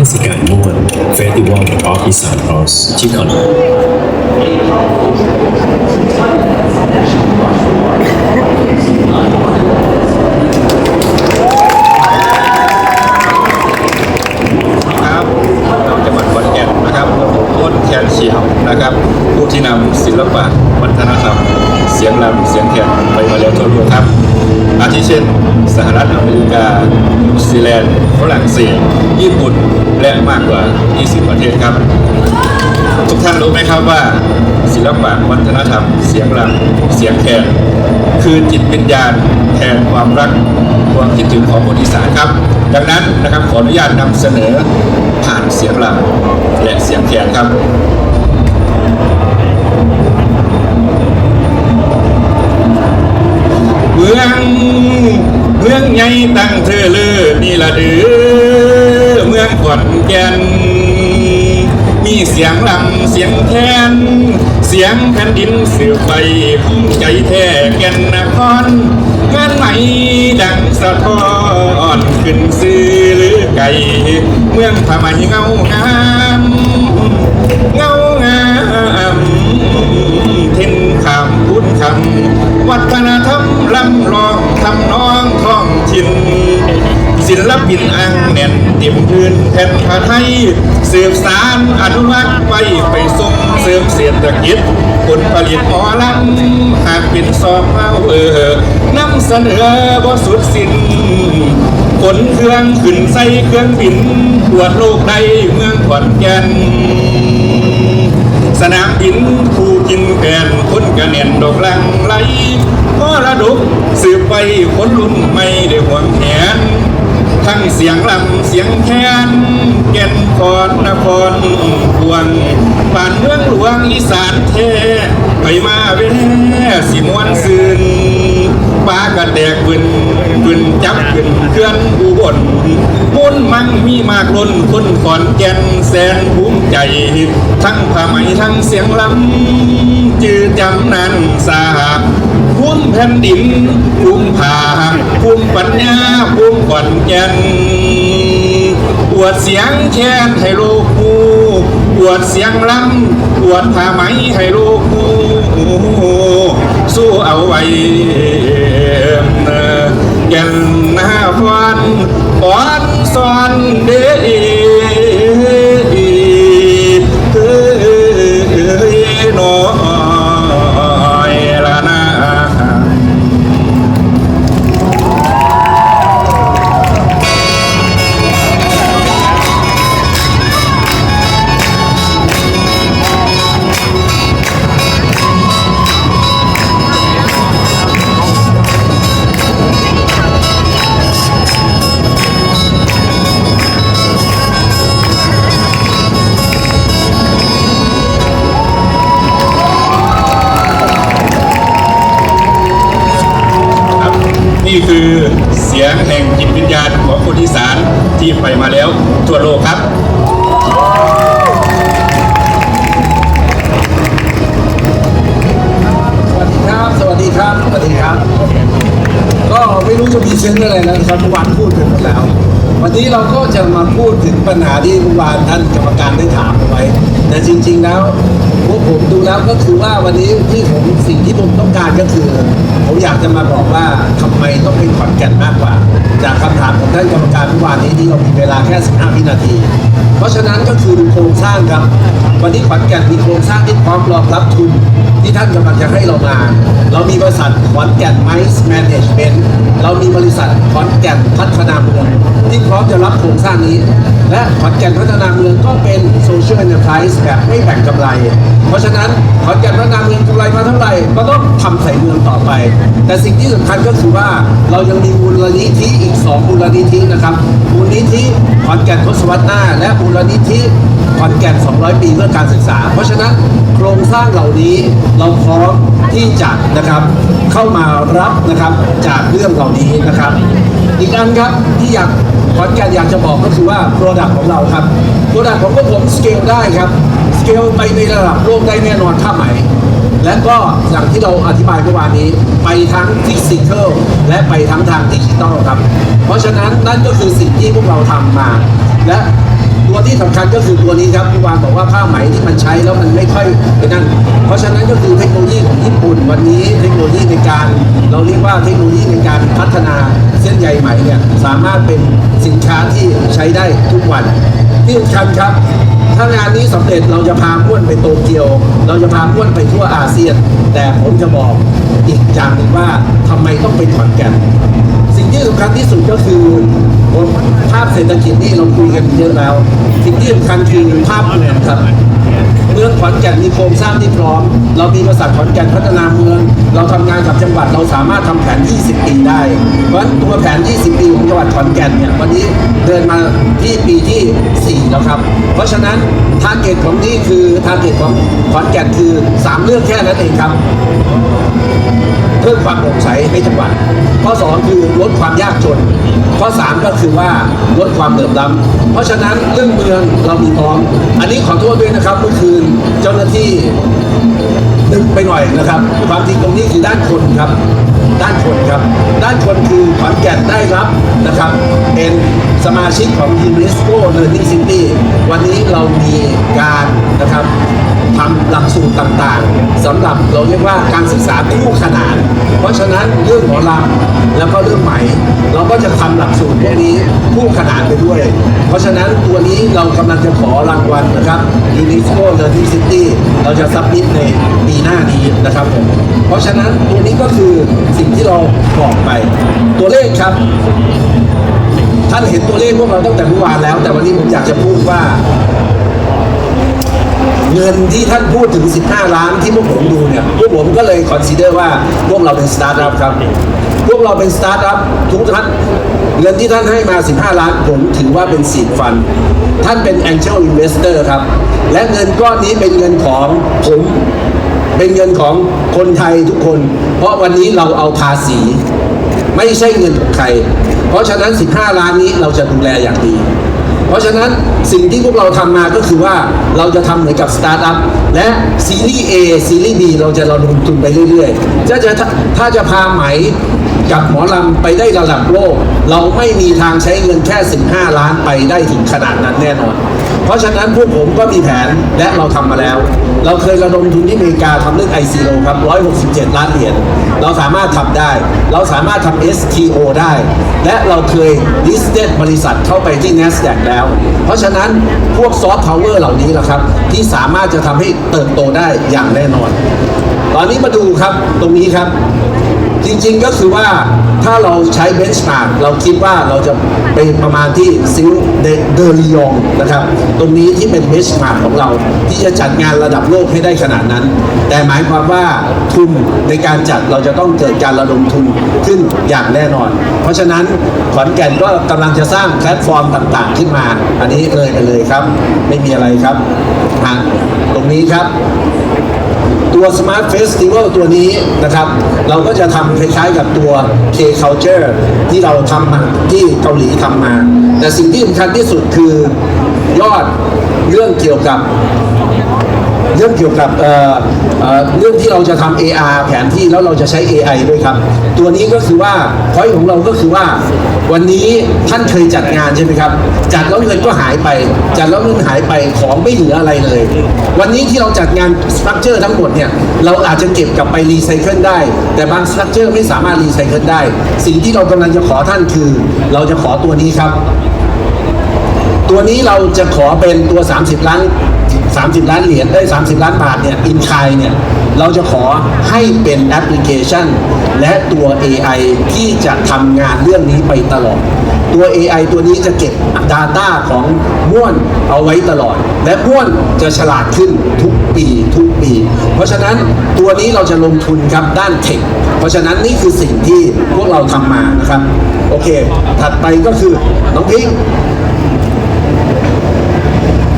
ทศกาลม่วน Festival of Isan Cross ที่ขอนแก่นครับเราจังหวัดขอนแก่นนะครับต้นแคนเขียวนะครับ ผู้ที่นำศิลปะวัฒนธรรม สียงรำเสียงแคนไปมาแล้วทั่วโลกครับ อาทิเช่น สหรัฐอเมริกานิวซีแลนด์ฝรั่งเศสญี่ปุ่นและมากกว่า 20 ประเทศครับ ทุกท่านรู้ไหมครับว่า ศิลปะวัฒนธรรม เสียงรำเสียงแคนคือจิตวิญญาณแทนความรักความคิดถึงของคนอีสานครับ ดังนั้นนะครับขออนุญาตนำเสนอผ่านเสียงรำและเสียงแคนครับ งแผ่นดินเสืบไปภูมิใจแท้แก่นนครงานไหนดังสะท้อนขึ้นซื้อหรือไก่เมืองผ้าไมเงางามเงางามเท่นคำพูดคำวัฒนธรรมลำลองทำนองท้องถิ่น ศิลปินอังแน่นเต็มพื้นแผ่นผ้าไทยสืบสารอนุรักษ์ไว้ไปส่งเสริมเศรษฐกิจผลผลิตหมอลำหากเป็นซอฟต์พาเวอร์นำเสนอบ่สุดสิ้นขนเครื่องขึ้นใส่เครื่องบินตรวจโลกในเมืองขอนแก่นสนามบินผู้กินแกนคนกระเนียนดอกลังไหลมรดกสืบไปคนรุ่นไม่ได้หวงแขน ทั้งเสียงลำเสียงแคนแก่นคอนนครพวงป่านเมืองหลวงอีสานแท้ไปมาเว้สิมวนซืนปากระแตกบึนบึนจับขึ้นเคลื่อนอุบลมุนมั่งมีมากล้นคนขอนแก่นแสนภูมิใจ ทั้งผ้าไหมทั้งเสียงลำจือจำนันสาบ ภูมิแผ่นดินภูมิผาภูมิปัญญาภูมิขอนแก่นปวดเสียงแคนให้โลกหูปวดเสียงลำปวดผ้าไหมให้โลกหูสู้เอาไว้แก่นหน้าฟันอ่อนสอนเด้ งแห่งจิตวิญญาณของคนอีสานที่ไปมาแล้วทั่วโลกครับ สวัสดีครับ สวัสดีครับ สวัสดีครับ ก็ไม่รู้จะมีเซนอะไรแล้วนะครับเมื่อวานพูดไปหมดแล้ว วันนี้เราก็จะมาพูดถึงปัญหาที่เมื่อวานท่านกรรมการได้ถามเอาไว้ แต่จริง ๆ แล้วผมดูแล้วก็คือว่าวันนี้ที่ผมสิ่งที่ผมต้องการก็คือ ผมอยากจะมาบอกว่าทำไมต้องเป็นขอนแก่นมากกว่า จากคำถามของท่านกรรมการเมื่อวานนี้ที่เรามีเวลาแค่ 15 วินาที เพราะฉะนั้นก็คือโครงสร้างครับ วันนี้ขอนแก่นมีโครงสร้างที่พร้อมรองรับทุนที่ท่านกำลังจะให้เรามา เรามีบริษัทขอนแก่นไมซ์แมネจเมนต์เรามีบริษัทขอนแก่นพัฒนาเมืองที่พร้อมจะรับโครงสร้างนี้ และขอนแก่นพัฒนาเมืองก็เป็นโซเชียล n อน r p r i s e แบบไม่แบ่งกำไรเพราะฉะนั้นขอนแก่นพัฒนาเมืองกำไรมาเท่าไหร่ก็ต้องทำใส่เมืองต่อไป แต่สิ่งที่สำคัญก็คือว่าเรายังมีมูลนิธิอีกสองมูลนิธินะครับ มูลนิธิขอนแก่นทศวรรษหน้า และมูลนิธิขอนแก่น 200 ปีเพื่อการศึกษา เพราะฉะนั้นโครงสร้างเหล่านี้เราพร้อมที่จะนะครับเข้ามารับนะครับจากเรื่องเหล่านี้นะครับ อีกอันครับที่อยากขอนแก่นอยากจะบอกก็คือว่า Product ของเราครับ Product ของพวกผมสเกลได้ครับ สเกลไปในระดับโลกได้แน่นอนถ้าไหม และก็อย่างที่เราอธิบายเมื่อวานนี้ ไปทั้งฟิสิกอลและไปทั้งทางดิจิตอลครับ เพราะฉะนั้นนั่นก็คือสิ่งที่พวกเราทำมา และตัวที่สำคือตัวนี้ครับพี่วานบอกว่าผ้าไหมที่มันใช้แล้วมันไม่ค่อยเป็นนั่นเพราะฉะนั้นก็คือเทคโนโลยีของญี่ปุ่นวันนี้เทคโนโลยีในการ เราเรียกว่าเทคโนโลยีในการพัฒ สามารถเป็นสินค้าที่ใช้ได้ทุกวัน ที่สำคัญครับ ถ้างานนี้สำเร็จเราจะพาม้วนไปโตเกียว เราจะพาม้วนไปทั่วอาเซียน แต่ผมจะบอกอีกอย่างหนึ่งว่าทำไมต้องไปขอนแก่นสิ่งที่สำคัญที่สุดก็คือ ภาพเศรษฐกิจนี่เราคุยกันเยอะแล้วสิ่งที่สำคัญคือภาพเมืองครับเมืองขอนแก่นมีโครงสร้างที่พร้อม เรามีบริษัทขอนแก่นพัฒนาเมือง เราทำงานกับจังหวัดเราสามารถทำแผน 20 ปีได้ เพราะตัวแผน 20 ปีของจังหวัดขอนแก่นเนี่ยวันนี้เดินมาที่ปีที่ 4 แล้วครับ เพราะฉะนั้นทาร์เก็ตของนี่คือทาร์เก็ตของขอนแก่นคือ 3 เรื่องแค่นั้นเองครับ เพิ่มความโปร่งใสให้จังหวัด ข้อ 2 คือลดความยากจน ข้อ 3 ก็คือว่าลดความเหลื่อมล้ำเพราะฉะนั้นเรื่องเมืองเรามีพร้อม อันนี้ขอโทษด้วยนะครับเมื่อคืนเจ้าหน้าที่ดึกไปหน่อยนะครับ ความจริงตรงนี้คือด้านคนครับ ด้านคนครับ ด้านคนคือขอนแก่นได้รับนะครับเป็นสมาชิกของ UNESCO Learning City วันนี้เรามีการนะครับทำหลักสูตรต่างๆสำหรับเราเรียกว่าการศึกษาคู่ขนาน เพราะฉะนั้นเรื่องหมอลำแล้วก็เรื่องไหม เราก็จะทำหลักสูตรพวกนี้คู่ขนานไปด้วย เพราะฉะนั้นตัวนี้เรากำลังจะขอรางวัลนะครับ UNESCO Learning City เราจะซับมิตในปีหน้านี้นะครับผมเพราะฉะนั้นตัวนี้ก็คือสิ่งที่เราบอกไป ตัวเลขครับ ท่านเห็นตัวเลขพวกเราตั้งแต่เมื่อวานแล้ว แต่วันนี้ผมอยากจะพูดว่า เงินที่ท่านพูดถึง 15 ล้านที่พวกผมดูเนี่ยพวกผมก็เลยคอนซีเดอร์ว่าพวกเราเป็นสตาร์ทอัพครับ พวกเราเป็นสตาร์ทอัพทุกท่านเงินที่ท่านให้มา 15 ล้านผมถือว่าเป็นสีดฟัน ท่านเป็น Angel Investor ครับ และเงินก้อนนี้เป็นเงินของผม เป็นเงินของคนไทยทุกคน เพราะวันนี้เราเอาภาษี ไม่ใช่เงินของใคร เพราะฉะนั้น 15 ล้านนี้เราจะดูแลอย่างดี เพราะฉะนั้นสิ่งที่พวกเราทำมาก็คือว่าเราจะทำเหมือนกับสตาร์ทอัพและซีรีส์ A ซีรีส์ B เราจะระดมทุนไปเรื่อยๆถ้าจะถ้าจะพาไหมกับหมอลำไปได้ระดับโลก เราไม่มีทางใช้เงินแค่ 15 ล้านไปได้ถึงขนาดนั้นแน่นอน ราะฉะนั้นพวกผมก็มีแผนและเราทำมาแล้ว เราเคยระดมทุนที่อเมริกาทำเรื่อง ICO ครับ 167 ล้านเหรียญเราสามารถทำได้ เราสามารถทำ STO ได้ และเราเคย listed บริษัทเข้าไปที่ NASDAQ แล้ว เพราะฉะนั้นพวกซอฟต์พาวเวอร์เหล่านี้แหละครับ ที่สามารถจะทำให้เติบโตได้อย่างแน่นอน ตอนนี้มาดูครับตรงนี้ครับ จริงๆก็คือว่าถ้าเราใช้เบนช์มาร์กเราคิดว่าเราจะเป็นประมาณที่ซิลเดอริยองนะครับ ตรงนี้ที่เป็นเบนช์มาร์กของเรา ที่จะจัดงานระดับโลกให้ได้ขนาดนั้น แต่หมายความว่าทุนในการจัดเราจะต้องเกิดการระดมทุนขึ้นอย่างแน่นอน เพราะฉะนั้นขอนแก่นก็กำลังจะสร้างแพลตฟอร์มต่างๆ ขึ้นมา อันนี้เลยไปเลยครับ ไม่มีอะไรครับตรงนี้ครับ ตัว Smart Festival ตัวนี้นะครับ เราก็จะทำคล้ายๆกับตัว K Culture ที่เราทำมาที่เกาหลีทำมา แต่สิ่งที่สำคัญที่สุดคือยอดเรื่องเกี่ยวกับ เรื่องเกี่ยวกับเเเรื่องที่เราจะทำ AR แผนที่แล้วเราจะใช้ AI ด้วยครับ ตัวนี้ก็คือว่าพอยของเราก็คือว่า วันนี้ท่านเคยจัดงานใช่ไหมครับ จัดแล้วเงินก็หายไป จัดแล้วเงินหายไปของไม่เหลืออะไรเลย วันนี้ที่เราจัดงานสตรัคเจอร์ทั้งหมดเนี่ยเราอาจจะเก็บกลับไปรีไซเคิลได้ แต่บางสตรัคเจอร์ไม่สามารถรีไซเคิลได้ สิ่งที่เรากำลังจะขอท่านคือ เราจะขอตัวนี้ครับ ตัวนี้เราจะขอเป็นตัว 30 ล้าน 30 ล้านเหรียญได้30 ล้านบาทเนี่ยอินคายเนี่ยเราจะขอให้เป็นแอปพลิเคชัน และตัว AI ที่จะทำงานเรื่องนี้ไปตลอด ตัว AI ตัวนี้จะเก็บ Data ของม่วนเอาไว้ตลอด และม่วนจะฉลาดขึ้นทุกปีทุกปี เพราะฉะนั้นตัวนี้เราจะลงทุนครับด้านเทคเพราะฉะนั้นนี่คือสิ่งที่พวกเราทำมานะครับ โอเค ถัดไปก็คือน้องพิง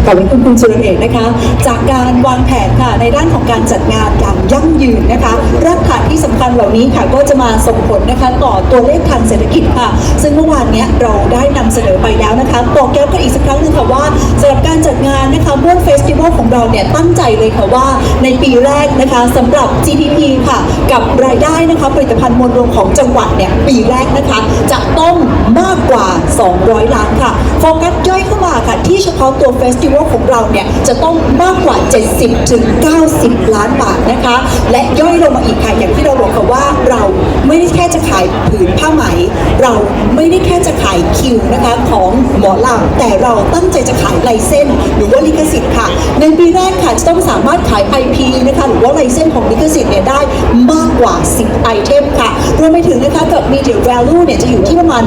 ขอบคุณคุณสุรเอกนะคะ จากการวางแผนค่ะในด้านของการจัดงานอย่างยั่งยืนนะคะรากฐานที่สำคัญเหล่านี้ค่ะก็จะมาส่งผลนะคะต่อตัวเลขทางเศรษฐกิจค่ะ ซึ่งเมื่อวานเนี้ยเราได้นำเสนอไปแล้วนะคะบอกย้ำกันอีกสักครั้งหนึ่งค่ะว่าสำหรับการจัดงานนะคะม่วนเฟสติวัลของเราเนี่ยตั้งใจเลยค่ะว่าในปีแรกนะคะสำหรับ GDP ค่ะ กับรายได้นะคะผลิตภัณฑ์มวลรวมของจังหวัดเนี่ยปีแรกนะคะ จะต้องมากกว่า 200 ล้านค่ะโฟกัสย่อยเข้ามาค่ะที่เฉพาะตัวเฟสติวัลของเราเนี่ยจะต้องมากกว่า 70ถึง90 ล้านบาทนะคะ และย่อยลงมาอีกค่ะอย่างที่เราบอกค่ะว่าเราไม่ได้แค่จะขายผืนผ้าไหม เราไม่ได้แค่จะขายคิวนะคะของหมอลำแต่เราตั้งใจจะขายลายเส้น หรือว่าลิขสิทธิ์ค่ะ ในปีแรกค่ะจะต้องสามารถขาย IP นะคะหรือว่าลายเส้นของลิขสิทธิ์เนี่ยได้มากกว่า 10 ไอเทมค่ะรวมไปถึงนะคะกับ media value เนี่ยจะอยู่ที่ประมาณ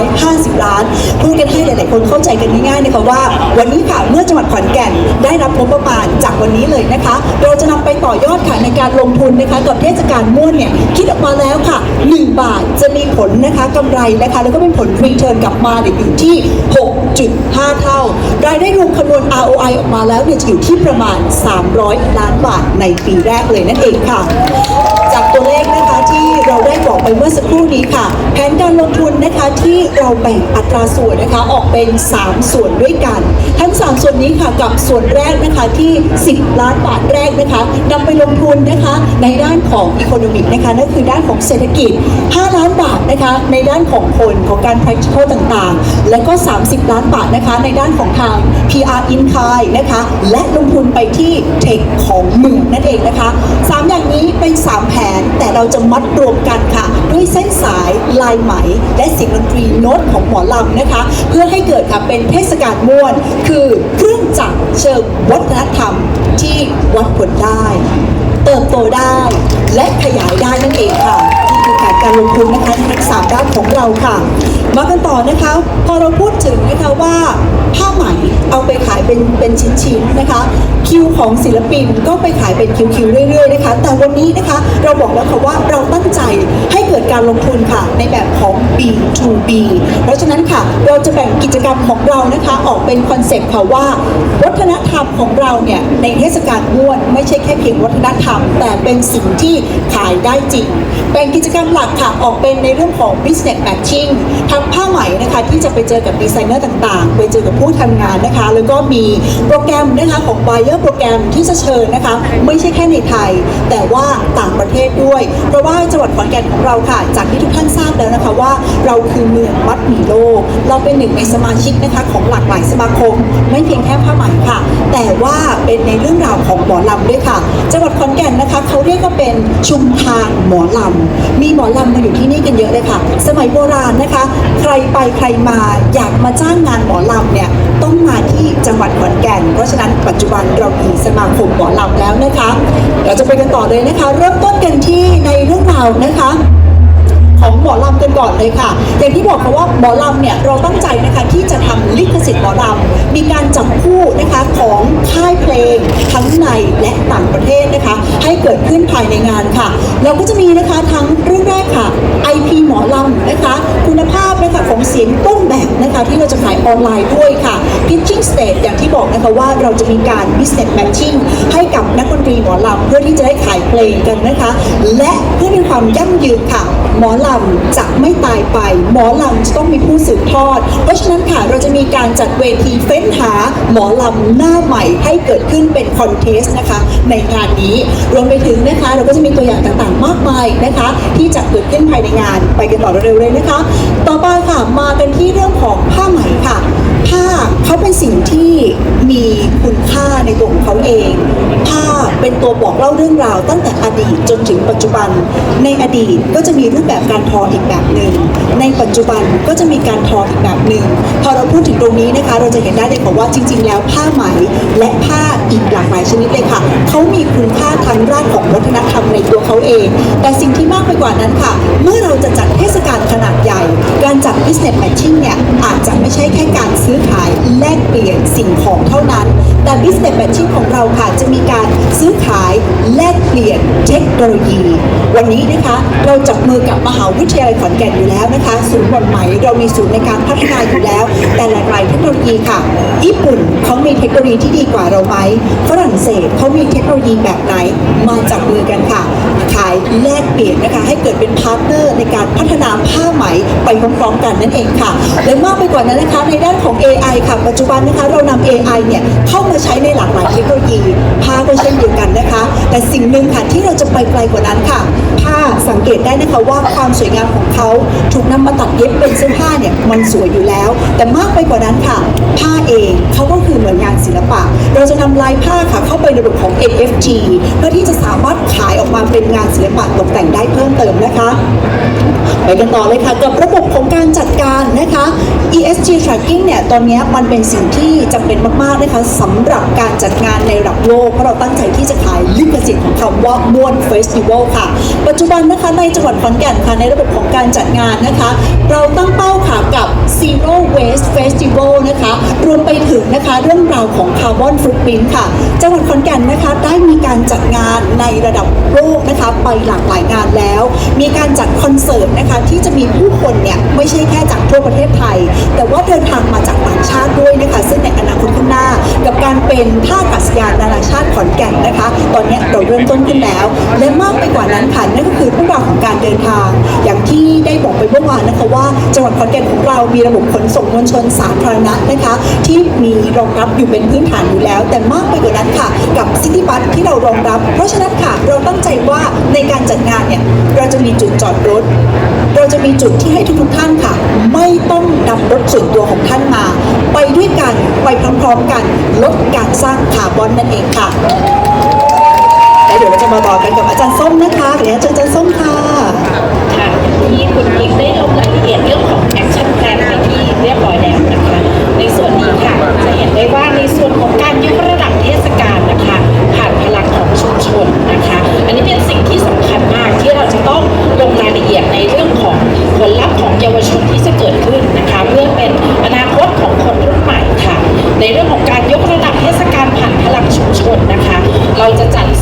150 ล้านพูดกันให้หลาย ๆ คนเข้าใจกันง่าย ๆ นะคะว่า วันนี้ค่ะเมื่อจังหวัดขอนแก่นได้รับงบประมาณจากวันนี้เลยนะคะ เราจะนำไปต่อยอดค่ะในการลงทุนนะคะกับเทศกาลม่วนเนี่ยคิดออกมาแล้วค่ะ 1 บาทจะมีผลนะคะกำไรนะคะแล้วก็เป็นผลรีเทิร์นกลับมาเนี่ยอยู่ที่ 6.5 เท่ารายได้รวมคำนวณ ROI ออกมาแล้วเนี่ยจะอยู่ที่ประมาณ 300 ล้านบาทในปีแรกเลยนั่นเองค่ะ จากตัวเลขนะคะที่ เราได้บอกไปเมื่อสักครู่นี้ค่ะ แผนการลงทุนนะคะที่เราแบ่งอัตราส่วนนะคะออกเป็น 3 ส่วนด้วยกัน ทั้ง 3 ส่วนนี้ค่ะกับส่วนแรกนะคะที่ 10 ล้านบาทแรกนะคะนำไปลงทุนนะคะในด้านของอีโคโนมิกนะคะนั่นคือด้านของเศรษฐกิจ 5 ล้านบาทนะคะในด้านของคนของการ practical ต่างๆ และก็ 30 ล้านบาทนะคะในด้านของทาง PR in kind นะคะและลงทุนไปที่เทคของเมืองนั่นเองนะคะ 3 อย่างนี้เป็น 3 แผนแต่เราจะมัดรวมกันค่ะ ด้วยเส้นสายลายไหม และเสียงดนตรีโน้ตของหมอลำนะคะ เพื่อให้เกิดค่ะเป็นเทศกาลม่วน คือเครื่องจักรเชิงวัฒนธรรมที่วัดผลได้ เติบโตได้ และขยายได้นั่นเองค่ะนี่คือแผนการลงทุนนะคะในทั้งสามด้านของเราค่ะ มากันต่อนะคะ พอเราพูดถึงนะคะว่าผ้าไหมเอาไปขายเป็นเป็นชิ้นๆนะคะ คิวของศิลปินก็ไปขายเป็นคิวๆเรื่อยๆนะคะแต่วันนี้นะคะเราบอกแล้วค่ะว่าเราตั้งใจให้เกิดการลงทุนค่ะ ในแบบของ B2B เพราะฉะนั้นค่ะเราจะแบ่งกิจกรรมของเรานะคะ ออกเป็นคอนเซปต์ค่ะว่า วัฒนธรรมของเราเนี่ยในเทศกาลม่วนไม่ใช่แค่เพียงวัฒนธรรม แต่เป็นสิ่งที่ขายได้จริงแบ่งกิจกรรมหลักค่ะออกเป็นในเรื่องของ business matching ทั้งผ้าไหมนะคะที่จะไปเจอกับดีไซเนอร์ต่างๆ ไปเจอกับผู้ทำงานนะคะ แล้วก็มีโปรแกรมนะคะของ buyer โปรแกรมที่จะเชิญนะคะ ไม่ใช่แค่ในไทย แต่ว่าต่างประเทศด้วย เพราะว่าจังหวัดขอนแก่นของเราค่ะ จากที่ทุกท่านทราบแล้วนะคะว่า เราคือเมืองมัดหมี่โลก เราเป็นหนึ่งในสมาชิกนะคะของหลากหลายสมาคม ไม่เพียงแค่ผ้าไหมค่ะ แต่ว่าเป็นในเรื่องราวของหมอลำด้วยค่ะ จังหวัดขอนแก่นนะคะเขาเรียกว่าเป็นชุมทางหมอลำมีหมอลำมาอยู่ที่นี่กันเยอะเลยค่ะ สมัยโบราณนะคะ ใครไปใครมาอยากมาจ้างงานหมอลำเนี่ย ต้องมาที่จังหวัดขอนแก่น เพราะฉะนั้นปัจจุบันเรามีสมาคมหมอลำแล้วนะคะ เราจะไปกันต่อเลยนะคะ เริ่มต้นกันที่ในเรื่องราวนะคะ ของหมอลำกันก่อนเลยค่ะ อย่างที่บอกค่ะว่าหมอลำเนี่ยเราตั้งใจนะคะที่จะทำลิขสิทธิ์หมอลำมีการจับคู่นะคะของค่ายเพลงทั้งในและต่างประเทศนะคะ ให้เกิดขึ้นภายในงานค่ะ เราก็จะมีนะคะทั้งเรื่องแรกค่ะ IP หมอลำนะคะ คุณภาพนะคะของเสียงต้นแบบนะคะที่เราจะขายออนไลน์ด้วยค่ะ pitching stage อย่างที่บอกนะคะว่าเราจะมีการ business matching ให้กับนักดนตรีหมอลำเพื่อที่จะได้ขายเพลงกันนะคะ และเพื่อมีความยั่งยืนค่ะหมอลำจะไม่ตายไป หมอลำจะต้องมีผู้สืบทอด เพราะฉะนั้นค่ะเราจะมีการจัดเวทีเฟ้นหาหมอลำหน้าใหม่ให้เกิดขึ้นเป็นคอนเทสต์นะคะในงานนี้รวมไปถึงนะคะ เราก็จะมีตัวอย่างต่างๆ มากมายนะคะ ที่จะเกิดขึ้นภายในงาน ไปกันต่อเร็วๆเลยนะคะ ต่อไปค่ะมากันที่เรื่องของผ้าไหมค่ะผ้าเขาเป็นสิ่งที่มีคุณค่าในตัวของเขาเองผ้า เป็นตัวบอกเล่าเรื่องราว ตั้งแต่อดีตจนถึงปัจจุบัน ในอดีตก็จะมีรูปแบบการทออีกแบบหนึ่ง ในปัจจุบันก็จะมีการทออีกแบบหนึ่ง พอเราพูดถึงตรงนี้นะคะ เราจะเห็นได้เลยค่ะว่าจริง ๆ แล้วผ้าไหมและผ้าอีกหลากหลายชนิดเลยค่ะ เขามีคุณค่าทางด้านของวัฒนธรรมในตัวเขาเอง แต่สิ่งที่มากไปกว่านั้นค่ะ เมื่อเราจะจัดเทศกาลขนาดใหญ่ การจัด business matching เนี่ยอาจจะไม่ใช่แค่การซื้อขายแลกเปลี่ยนสิ่งของเท่านั้น แต่ business matching ของเราค่ะ จะมีการซื้อขายแลกเปลี่ยนเทคโนโลยี วันนี้นะคะเราจับมือกับมหาวิทยาลัยขอนแก่นอยู่แล้วนะคะศูนย์บนไหมเรามีศูนย์ในการพัฒนาอยู่แล้ว แต่หลากหลายเทคโนโลยีค่ะ ญี่ปุ่นเขามีเทคโนโลยีที่ดีกว่าเราไหมฝรั่งเศสเขามีเทคโนโลยีแบบไหนมาจับมือกันค่ะ ขายแลกเปลี่ยนนะคะ ให้เกิดเป็นพาร์ทเนอร์ในการพัฒนาผ้าไหมไปพร้อมๆกันนั่นเองค่ะและมากไปกว่านั้นนะคะในด้านของ AI ค่ะปัจจุบันนะคะเรานำ AI เนี่ยเข้ามาใช้ในหลากหลายเทคโนโลยี ผ้าก็เช่นเดียวกันนะคะ แต่สิ่งหนึ่งค่ะที่เราจะไปไกลกว่านั้นค่ะ ผ้าสังเกตได้นะคะว่าความสวยงามของเขาถูกนำมาตัดเย็บเป็นเสื้อผ้าเนี่ยมันสวยอยู่แล้ว แต่มากไปกว่านั้นค่ะ ผ้าเองเขาก็คือเหมือนงานศิลปะ เราจะนำลายผ้าค่ะเข้าไปในระบบของ NFT เพื่อที่จะสามารถขายออกมาเป็นงานศิลปะตกแต่งได้เพิ่มเติมนะคะไปกันต่อเลยค่ะกับระบบของการจัดการนะคะ ESG tracking เนี่ยตอนนี้มันเป็นสิ่งที่จำเป็นมากๆนะคะสำหรับการจัดงานในระดับโลก เพราะเราตั้งใจที่จะขายลิขสิทธิ์ของคำว่าม่วนเฟสติวัลค่ะ ปัจจุบันนะคะในจังหวัดขอนแก่นค่ะในระบบของการจัดงานนะคะ เราตั้งเป้าค่ะกับ Zero Waste Festival นะคะรวมไปถึงนะคะเรื่องราวของ Carbon Footprint ค่ะ จังหวัดขอนแก่นนะคะได้มีการจัดงานในระดับโลกนะคะไปหลากหลายงานแล้ว มีการจัดคอนเสิร์ตนะคะที่จะมีผู้คนเนี่ยไม่ใช่แค่จากทั่วประเทศไทย แต่ว่าเดินทางมาจากต่างชาติด้วยนะคะ ซึ่งในอนาคตข้างหน้ากับการการเป็นท่าอากาศยานนานาชาติขอนแก่นนะคะ ตอนนี้เราเริ่มต้นขึ้นแล้ว และมากไปกว่านั้นค่ะนั่นก็คือเรื่องราวของการเดินทาง อย่างที่ได้บอกไปเมื่อวานนะคะว่าจังหวัดขอนแก่นของเรามีระบบขนส่งมวลชนสาธารณะนะคะ ที่มีรองรับอยู่เป็นพื้นฐานอยู่แล้ว แต่มากไปกว่านั้นค่ะ กับซิตี้บัสที่เรารองรับ เพราะฉะนั้นค่ะเราตั้งใจว่าในการจัดงานเนี่ยเราจะมีจุดจอดรถ เราจะมีจุดที่ให้ทุกๆท่านค่ะ ไม่ต้องนำรถส่วนตัวของท่านมา ไปด้วยกันไปพร้อมๆกันลดการสร้างคาร์บอนนั่นเองค่ะและเดี๋ยวเราจะมาต่อกันกับอาจารย์ส้มนะคะเดี๋ยวอาจารย์ส้มค่ะค่ะที่คุณกิ๊กได้ลงรายละเอียดเรื่องของ action plan ไปที่เรียบร้อยแล้วนะคะในส่วนนี้ค่ะจะเห็นได้ว่า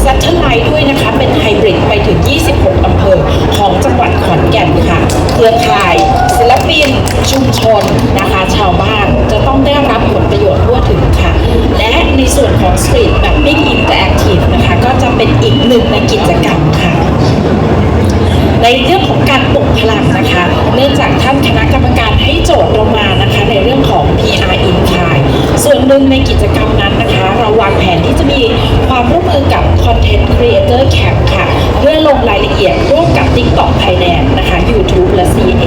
จะจัด s ั t เท l ไลท์ด้วยนะคะ เป็นไฮบริดไปถึง 26 อำเภอ ของจังหวัดขอนแก่นค่ะ เครือข่ายศิลปินชุมชนนะคะ ชาวบ้านจะต้องได้รับผลประโยชน์ทั่วถึงค่ะ และในส่วนของ Street Mapping Interactive นะคะ ก็จะเป็นอีกหนึ่งในกิจกรรมค่ะในเรื่องของการปลุกพลังนะคะ เนื่องจากท่านคณะกรรมการให้โจทย์เรามานะคะ ในเรื่องของ PR in Kind ึ่งในกิจกรรมนั้นนะคะ เราวางแผนที่จะมีความร่วมมือกับ Content Creator Camp ค่ะ เพื่อลงรายละเอียดร่วมกับ TikTok Thailand นะคะ YouTube ละ CA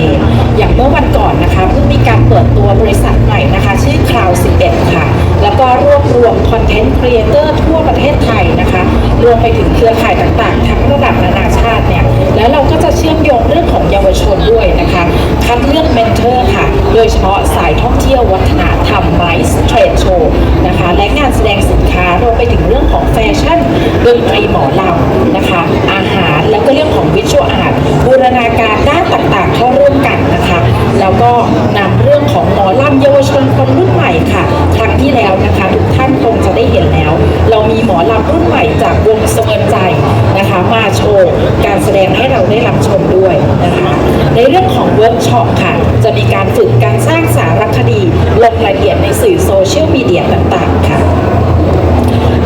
อย่างเมื่อวันก่อนนะคะเพิ่งมีการเปิดตัวบริษัทใหม่นะคะชื่อ Cloud 11 ค่ะ แล้วก็รวบรวม Content Creator ทั่วประเทศไทยนะคะรวมไปถึงเครือข่ายต่างๆ ทั้งระดับนานาชาติเนี่ยแล้วเราก็จะเชื่อมโยงเรื่องของเยาวชนด้วยนะคะคัดเลือกเมนเทอร์ค่ะ โดยเฉพาะสายท่องเที่ยววัฒนธรรมไมส์เทรดโชว์นะคะและงานแสดงสินค้ารวมไปถึงเรื่องของแฟชั่นดนตรีหมอลำนะคะ อาหารแล้วก็เรื่องของวิชวลอาร์ตบูรณาการด้านต่างๆเข้าร่วมกันนะคะ แล้วก็นำเรื่องของหมอลำเยาวชนคนรุ่นใหม่ค่ะ ครั้งที่แล้วนะคะ ทุกท่านคงจะได้เห็นแล้ว เรามีหมอลำรุ่นใหม่จากวงเสมินใจนะคะ มาโชว์การแสดงให้เราได้รับชมด้วยนะคะ ในเรื่องของเวิร์กช็อปค่ะ จะมีการฝึกการสร้างสารคดีลงรายละเอียดในสื่อโซเชียลมีเดียต่างๆค่ะ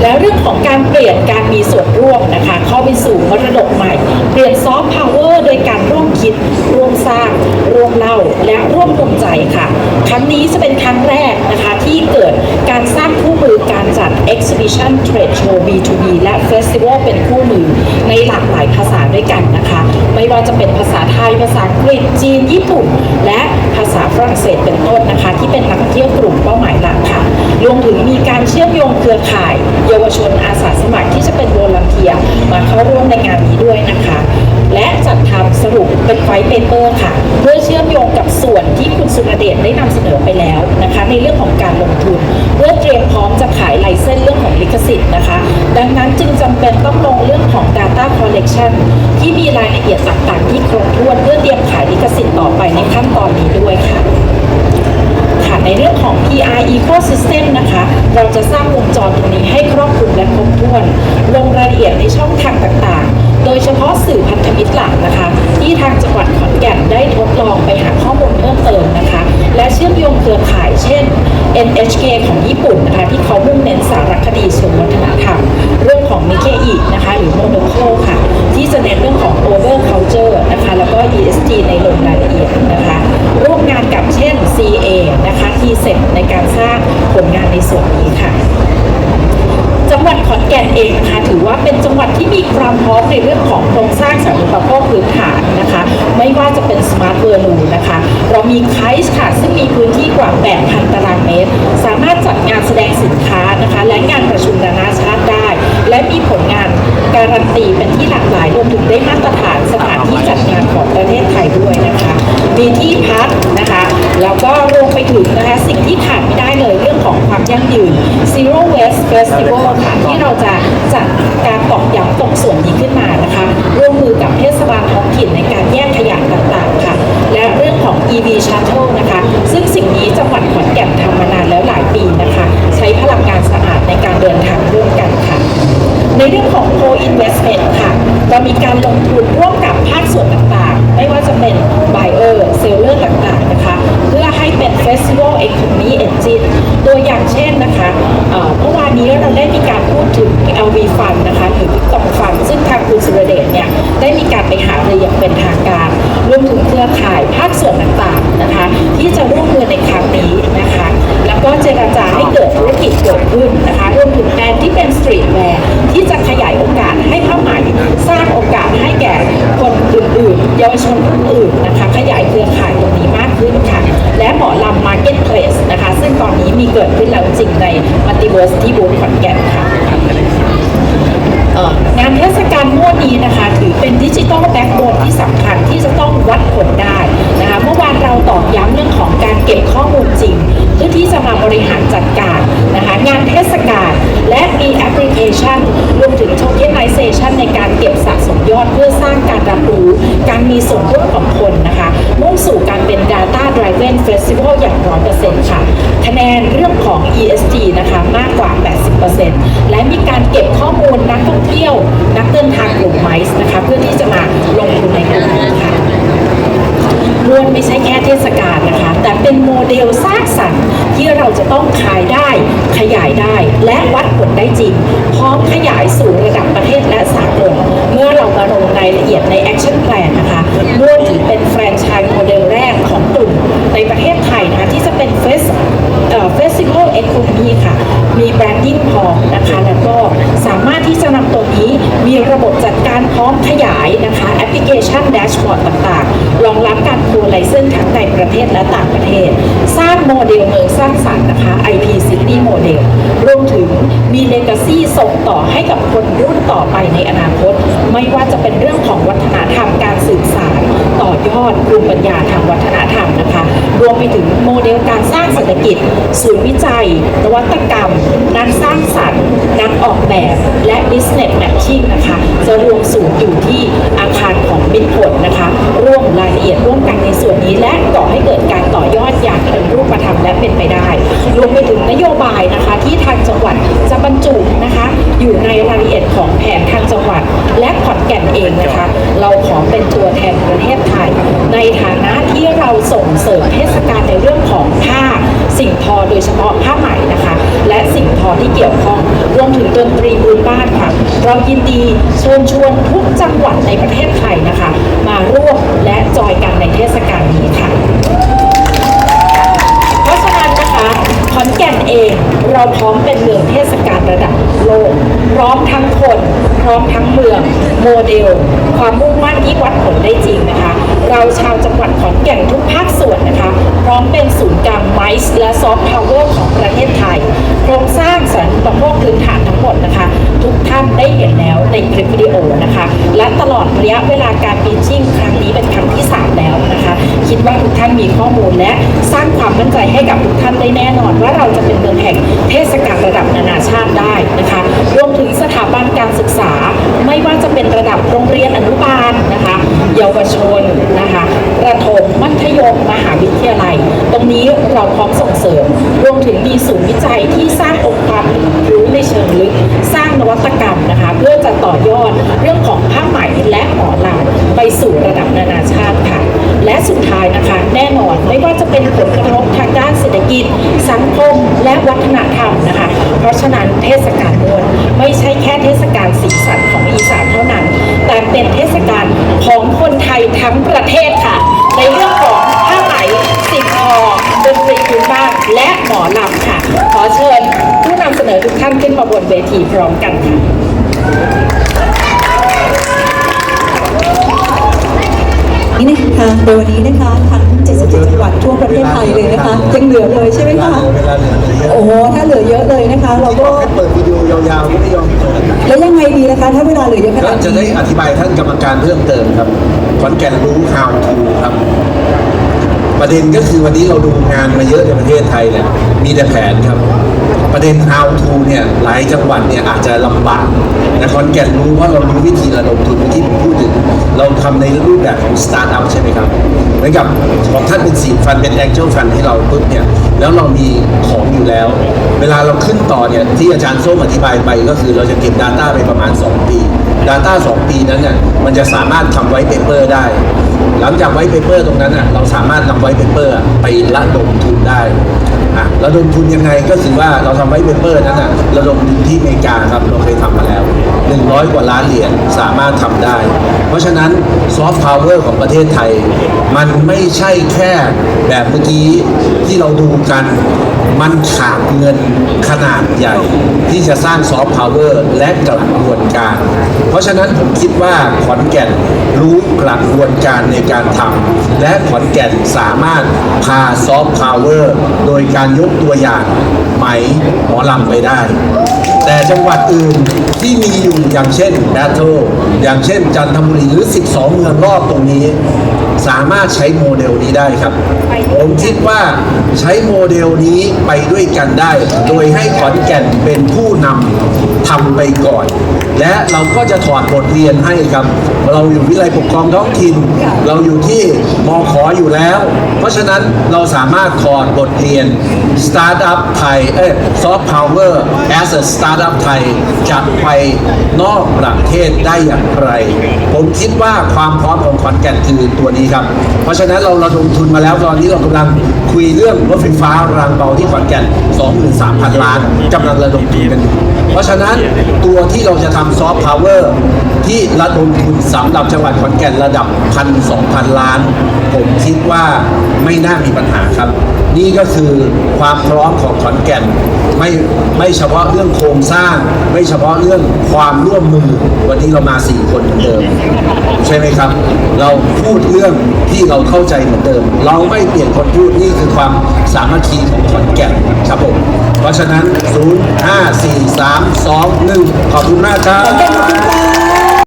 แล้วเรื่องของการเปลี่ยนการมีส่วนร่วมนะคะ เข้าไปสู่มรดกใหม่ เปลี่ยนซอฟต์พาวเวอร์โดยการร่วมคิด ร่วมสร้าง ร่วมเล่า และร่วมภูมิใจค่ะ ครั้งนี้จะเป็นครั้งแรกนะคะที่เกิดการสร้างคู่มือการจัด Exhibition Trade Show B2B และ Festival เป็นคู่มือในหลากหลายภาษาด้วยกันนะคะ ไม่ว่าจะเป็นภาษาไทย ภาษาอังกฤษ จีน ญี่ปุ่น และภาษาฝรั่งเศสเป็นต้นนะคะ ที่เป็นนักท่องเที่ยวกลุ่มเป้าหมายหลักค่ะ รวมถึงมีการเชื่อมโยงเครือข่ายเยาวชนอาสาสมัครที่จะเป็นโวลันเทียมาเข้าร่วมในงานนี้ด้วยนะคะ และจัดทำสรุปเป็นไฟเปเปอร์ค่ะ เพื่อเชื่อมโยงกับส่วนที่คุณสุรเดชได้นำเสนอไปแล้วนะคะ ในเรื่องของการลงทุน เพื่อเตรียมพร้อมจะขายไลเซนส์เรื่องของลิขสิทธิ์นะคะ ดังนั้นจึงจำเป็นต้องลงเรื่องของ Data Collection ที่มีรายละเอียดต่างๆ ที่ครบถ้วนเพื่อเตรียมขายลิขสิทธิ์ต่อไปในขั้นตอนนี้ด้วยค่ะ ค่ะในเรื่องของ PR Ecosystem นะคะ เราจะสร้างวงจรตรงนี้ให้ครอบคลุมและครบถ้วน ลงรายละเอียดในช่องทางต่างๆ โดยเฉพาะสื่อพันธมิตรหลักนะคะ ที่ทางจังหวัดขอนแก่นได้ทดลองไปหาข้อมูลเพิ่มเติมนะคะ และเชื่อมโยงเครือข่ายเช่น NHK ของญี่ปุ่นนะคะที่เขามุ่งเน้นสารคดีเชิงวัฒนธรรม เรื่องของ Nikkei นะคะ หรือ Monoco ค่ะ ที่จะเน้นเรื่องของ over culture นะคะแล้วก็ ESG ในลงรายละเอียดนะคะร่วมงานกับเช่น CA นะคะ t s e ในการสร้างผลงานในส่วนนี้ค่ะจังหวัดขอนแก่นเองนะคะถือว่าเป็นจังหวัดที่มีความพร้อมในเรื่องของโครงสร้างสาธารณูปโภคพื้นฐานนะคะ ไม่ว่าจะเป็นสมาร์ทเวอร์ลูนะคะ เรามีไคส์ค่ะ ซึ่งมีพื้นที่กว่า 8,000 ตารางเมตร สามารถจัดงานแสดงสินค้านะคะ และงานประชุมนานาชาติได้ และมีผลงานการันตีเป็นที่หลากหลายรวมถึงได้มาตรฐานสถานที่จัดงานของประเทศไทยด้วยนะคะ มีที่พักนะคะแล้วก็รวมไปถึงนะคะสิ่งที่ขาดไม่ได้เลยเรื่องของความยั่งยืน Zero Waste Festival ค่ะที่เราจะจัดการตอกย้ำตรงส่วนนี้ขึ้นมานะคะร่วมมือกับเทศบาลท้องถิ่นในการแยกขยะต่างๆค่ะ และเรื่องของ EV Shuttle นะคะ ซึ่งสิ่งนี้จังหวัดขอนแก่นทำมานานแล้วหลายปีนะคะ ใช้พลังงานสะอาดในการเดินทางร่วมกันค่ะในเรื่องของ co-investment ค่ะเรามีการลงทุนร่วมกับภาคส่วนต่างๆ ไม่ว่าจะเป็น buyer seller ต่างๆ นะคะ festival economy engine ตัวอย่างเช่นนะคะเมื่อวานนี้เราได้มีการพูดถึง LV Fund นะคะหรือ Victom Fund ซึ่งทางคุณสุรเดชเนี่ยได้มีการไปหารืออย่างเป็นทางการรวมถึงเครือข่ายภาคส่วนต่างๆนะคะที่จะร่วมมือในครั้งนี้นะคะ แล้วก็เจรจาให้เกิดธุรกิจเกิดขึ้นนะคะรวมถึงแบรนด์ที่เป็นสตรีทแวร์ที่จะขยายโอกาสให้ผ้าไหมสร้างโอกาสให้แก่คน อื่นเยาวชนคนอื่นนะคะขยายเครือข่ายตรงนี้มากขึ้นค่ะ และหมอลำ Marketplace นะคะ ซึ่งตอนนี้มีเกิดขึ้นแล้วจริงในมัลติเวิร์สที่บูธขอนแก่นค่ะงานเทศกาลมั่วนี้นะคะ ถือเป็นดิจิทัลแบ็กโบนที่สำคัญที่จะต้องวัดผลได้นะคะเมื่อวานเราตอกย้ำเรื่องของการเก็บข้อมูลจริง เพื่อที่จะมาบริหารจัดการนะคะงานเทศกาลและมีแอปพลิเคชัน มีส่วนร่วมของคนนะคะ มุ่งสู่การเป็น Data Driven Festival อย่าง 100%ค่ะ คะแนนเรื่องของ ESG นะคะมากกว่า 80%และมีการเก็บข้อมูลนักท่องเที่ยว นักเดินทางกลุ่มไมซ์นะคะ เพื่อที่จะมาลงทุนในกลุ่มนี้ค่ะ ล้วนไม่ใช่แค่เทศกาลนะคะ แต่เป็นโมเดลสร้างสรรค์ที่เราจะต้องขายได้ ขยายได้ และวัดผลได้จริง พร้อมขยายสู่ระดับประเทศและสากลเมื่อเรามาลงรายละเอียดใน Action Plan นะคะล้วนถือเป็นแฟรนไชส์โมเดลแรกของกลุ่มในประเทศไทยนะคะที่จะเป็นเฟสเฟสติวัลเอคโนมีค่ะ มีแบรนดิ้งพร้อมนะคะ แล้วก็สามารถที่จะนำตัวนี้มีระบบจัดการพร้อมขยายนะคะ แอปพลิเคชันแดชบอร์ดต่างๆ รองรับการครูไลเซนทั้งในประเทศและต่างประเทศ สร้างโมเดลเมืองสร้างสรรค์นะคะ IP City Model รวมถึงมีเลก a ซีส่งต่อให้กับคนรุ่นต่อไปในอนาคต ไม่ว่าจะเป็นเรื่องของวัฒนธรรมการสื่อสาร ต่อยอดภูมิปัญญาทางวัฒนธรรมนะคะ รวมไปถึงโมเดลการสร้างเศรษฐกิจ ศูนย์วิจัย นวัตกรรม นักสร้างสรรค์ นักออกแบบ และ business matching นะคะ จะรวมศูนย์อยู่ที่อาคารของมิตรผลนะคะ ร่วมรายละเอียดร่วมกันในส่วนนี้ และก่อให้เกิดการต่อยอดอย่างเป็นรูปธรรมและเป็นไปได้ รวมไปถึงนโยบายนะคะที่ทางจังหวัดจะบรรจุนะคะ อยู่ในรายละเอียดของแผนทางจังหวัด และขอนแก่นเองนะคะ เราขอเป็นตัวแทนประเทศไทย ในฐานะที่เราส่งเสริมเทศกาลในเรื่องของผ้าสิ่งทอโดยเฉพาะผ้าไหมนะคะ และสิ่งทอที่เกี่ยวข้องรวมถึงดนตรีพื้นบ้านค่ะ เรายินดีเชิญชวนทุกจังหวัดในประเทศไทยนะคะ มาร่วมและจอยกันในเทศกาลนี้ค่ะ แก่นเองเราพร้อมเป็นเมืองเทศกาลระดับโลก พร้อมทั้งคน พร้อมทั้งเมือง โมเดล ความมุ่งมั่นที่วัดผลได้จริงนะคะเราชาวจังหวัดขอนแก่นทุกภาคส่วนนะคะ พร้อมเป็นศูนย์กลางไมซ์และซอฟต์พาวเวอร์ของประเทศไทย โครงสร้างสารณูปโภคพื้นฐานทั้งหมดนะคะ ทุกท่านได้เห็นแล้วในคลิปวิดีโอนะคะ และตลอดระยะเวลาการปีชิ่งครั้งนี้เป็นครั้งที่ 3 แล้วนะคะ คิดว่าทุกท่านมีข้อมูลและสร้างความมั่นใจให้กับทุกท่านได้แน่นอน ว่าเราจะเป็นเมืองแห่งเทศกาลระดับนานาชาติได้นะคะรวมถึงสถาบันการศึกษา ไม่ว่าจะเป็นระดับโรงเรียนอนุบาลนะคะ เยาวชนนะ มัธยมหาวิทยาลัย ตรงนี้เราพร้อมส่งเสริม รวมถึงมีศูนย์วิจัยที่สร้างองค์ความวัตกรรมนะคะ เพื่อจะต่อยอดเรื่องของผ้าไหมและหมอลาไปสู่ระดับนานาชาติค่ะ และสุดท้ายนะคะ แน่นอนไม่ว่าจะเป็นผลกระทบทางด้านเศรษฐกิจ สังคม และวัฒนธรรมนะคะ เพราะฉะนั้นเทศกาลมวลไม่ใช่แค่เทศกาลสีสันของอีสานเท่านั้น แต่เป็นเทศกาลของคนไทยทั้งประเทศค่ะ ในเรื่องของ สิบทอดนตรีพื้นบ้านและหมอลำค่ะ ขอเชิญผู้นำเสนอทุกท่านขึ้นมาบนเวทีพร้อมกันค่ะนี่นะคะโดยวันนี้นะคะทั้ง77จังหวัดทั่วประเทศไทยเลยนะคะยังเหลือเลยใช่ไหมคะเวลาเหลือเยอะโอ้โหถ้าเหลือเยอะเลยนะคะ เราก็ให้เปิดวิดีโอยาวๆก็ไม่ยอมเปิดแล้วยังไงดีนะคะ ถ้าเวลาเหลือเยอะขก็นาดจะนี้ได้อธิบายท่านกรรมการเพิ่มเติมครับขอนแก่นรู้ how to ครับ ประเด็นก็คือวันนี้เราดูงานมาเยอะในประเทศไทยเนี่ยมีแต่แผนครับ ประเด็น how to เนี่ยหลายจังหวัดเนี่ยอาจจะลำบากแต่ขอนแก่นรู้ว่าเรารู้วิธีระดมทุนที่ผมพูดถึง เราทำในรูปแบบของสตาร์ทอัพใช่ไหมครับเหมือนกับของท่านเป็นสีฟันเป็นแองเจิลฟันให้เราปุ๊บเนี่ยแล้วเรามีของอยู่แล้ว เวลาเราขึ้นต่อเนี่ยที่อาจารย์ส้มอธิบายไปก็คือเราจะเก็บ Data ไปประมาณ 2 ปี Data 2 ปีนั้นเนี่ยมันจะสามารถทำไว้เปเปอร์ได้ หลังจากไว้เปเปอร์ตรงนั้นอะเราสามารถนำไว้เปเปอร์ไประดมทุนได้อะระดมทุนยังไงก็คือว่าเราทำไว้เปเปอร์นั้นอะระดมทุนที่อเมริกาครับเราเคยทำมาแล้ว 100 กว่าล้านเหรียญสามารถทำได้ เพราะฉะนั้นซอฟต์พาวเวอร์ของประเทศไทย มันไม่ใช่แค่แบบเมื่อกี้ที่เราดูกัน มันขาดเงินขนาดใหญ่ ที่จะสร้างซอฟต์พาวเวอร์และกระบวนการ เพราะฉะนั้นผมคิดว่าขอนแก่น รู้กระบวนการในการทำและขอนแก่นสามารถพาซอฟต์พาวเวอร์โดยการยกตัวอย่างไหมหมอลำไปได้ แต่จังหวัดอื่นที่มีอยู่อย่างเช่นแบทเทิลอย่างเช่นจันทบุรีหรือ 12 เมืองรอบตรงนี้ สามารถใช้โมเดลนี้ได้ครับ ผมคิดว่าใช้โมเดลนี้ไปด้วยกันได้ โดยให้ขอนแก่นเป็นผู้นำทำไปก่อน และเราก็จะถอดบทเรียนให้ครับ เราอยู่วิไลปกครองท้องถิ่น เราอยู่ที่มอขออยู่แล้ว เพราะฉะนั้นเราสามารถถอดบทเรียน Startup ไทยเอ้ย Soft Power as a Startup ไทยจะไปนอกประเทศได้อย่างไร ผมคิดว่าความพร้อมของขอนแก่นคือตัวนี้ครับ เพราะฉะนั้นเราระดมทุนมาแล้วตอนนี้เรากำลังคุยเรื่องรถไฟฟ้ารางเบาที่ขอนแก่น 23,000 ล้านกำลังระดมทุนกันอยู่เพราะฉะนั้นตัวที่เราจะทำซอฟต์พาวเวอร์ที่ระดมทุนสำหรับจังหวัดขอนแก่นระดับพันสองพันล้าน ผมคิดว่าไม่น่ามีปัญหาครับ นี่ก็คือความพร้อมของขอนแก่น ไม่ไม่เฉพาะเรื่องโครงสร้าง ไม่เฉพาะเรื่องความร่วมมือ วันนี้เรามาสี่คนเหมือนเดิม ใช่ไหมครับ เราพูดเรื่องที่เราเข้าใจเหมือนเดิม เราไม่เปลี่ยนคนพูดนี่คือความสามัคคีของขอนแก่นครับผมเพราะฉะนั้น 0 5 4 3 2 1 ขอบคุณมากครับขอบคุณค่ะ